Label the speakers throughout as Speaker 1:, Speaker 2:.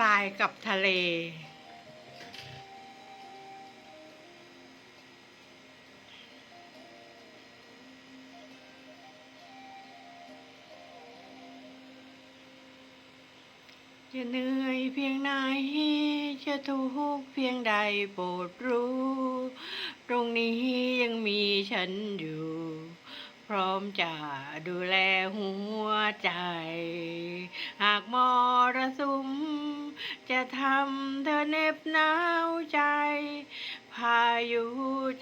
Speaker 1: ทรายกับทะเล จะเหนื่อยเพียงไหนจะทุกข์เพียงใดโปรดรู้ ตรงนี้ยังมีฉันอยู่ พร้อมจะดูแลหัวใจ หากมรสุม จะทำเธอเน็บหนาวใจ พายุ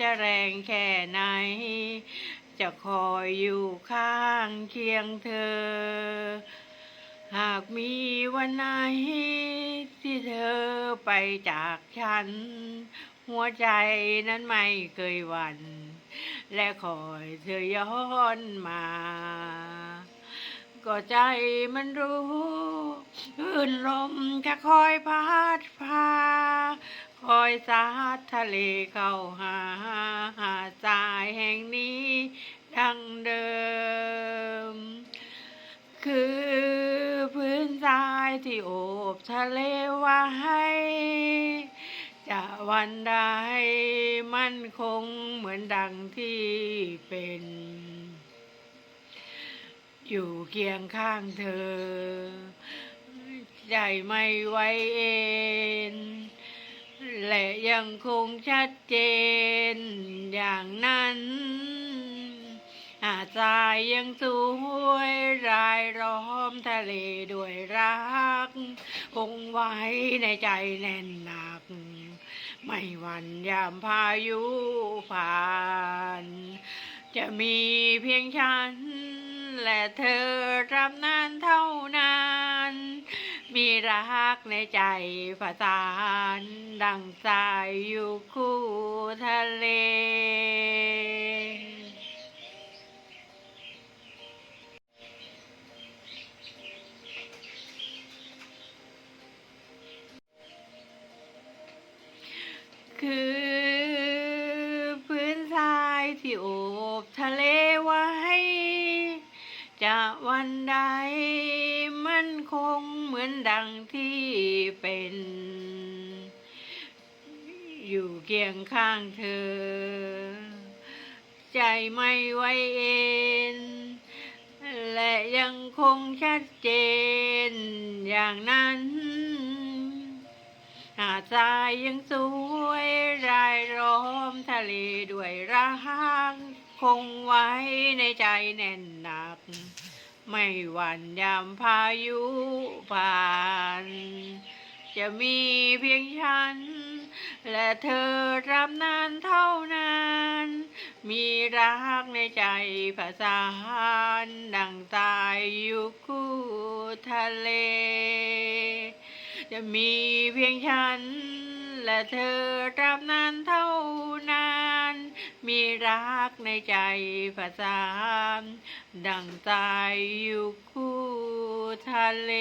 Speaker 1: จะแรงแค่ไหน จะคอยอยู่ข้างเคียงเธอ หากมีวันไหนที่เธอไปจากฉัน หัวใจนั้นไม่เคยหวั่นและคอยเธอย้อนมา ก็ใจมันรู้อื่นลมจะคอยพัดพา คอยซัดทะเลเข้าหาหาทรายแห่งนี้ดังเดิม คือพื้นทรายที่โอบทะเลไว้จะวันใดมันคงเหมือนดังที่เป็น อยู่เคียงข้างเธอ ใจไม่ไหวเอ็นและยังคงชัดเจนอย่างนั้นหาดทรายยังสวยรายล้อมทะเลด้วยรัก คงไว้ในใจแน่นหนัก ไม่หวันยามพายุผ่าน จะมีเพียงฉัน และเธอรับนานเท่านั้นมีรักในใจผสานดังสายอยู่คู่ทะเลคือ ใด มันคงเหมือนดังที่เป็น อยู่เคียงข้างเธอ ใจไม่ไหวเอ็นและยังคงชัดเจนอย่างนั้น หาดทรายยังสวยรายล้อมทะเลด้วยรักคงไว้ในใจแน่นหนัก ไม่หวั่นยามพายุผ่าน จะมีเพียงฉัน และเธอรับนานเท่านั้นมีรักในใจผสานดังตายอยู่คู่ทะเล จะมีเพียงฉัน และเธอรับนานเท่านั้น รักในใจผสาดังใจอยู่คู่ทะเล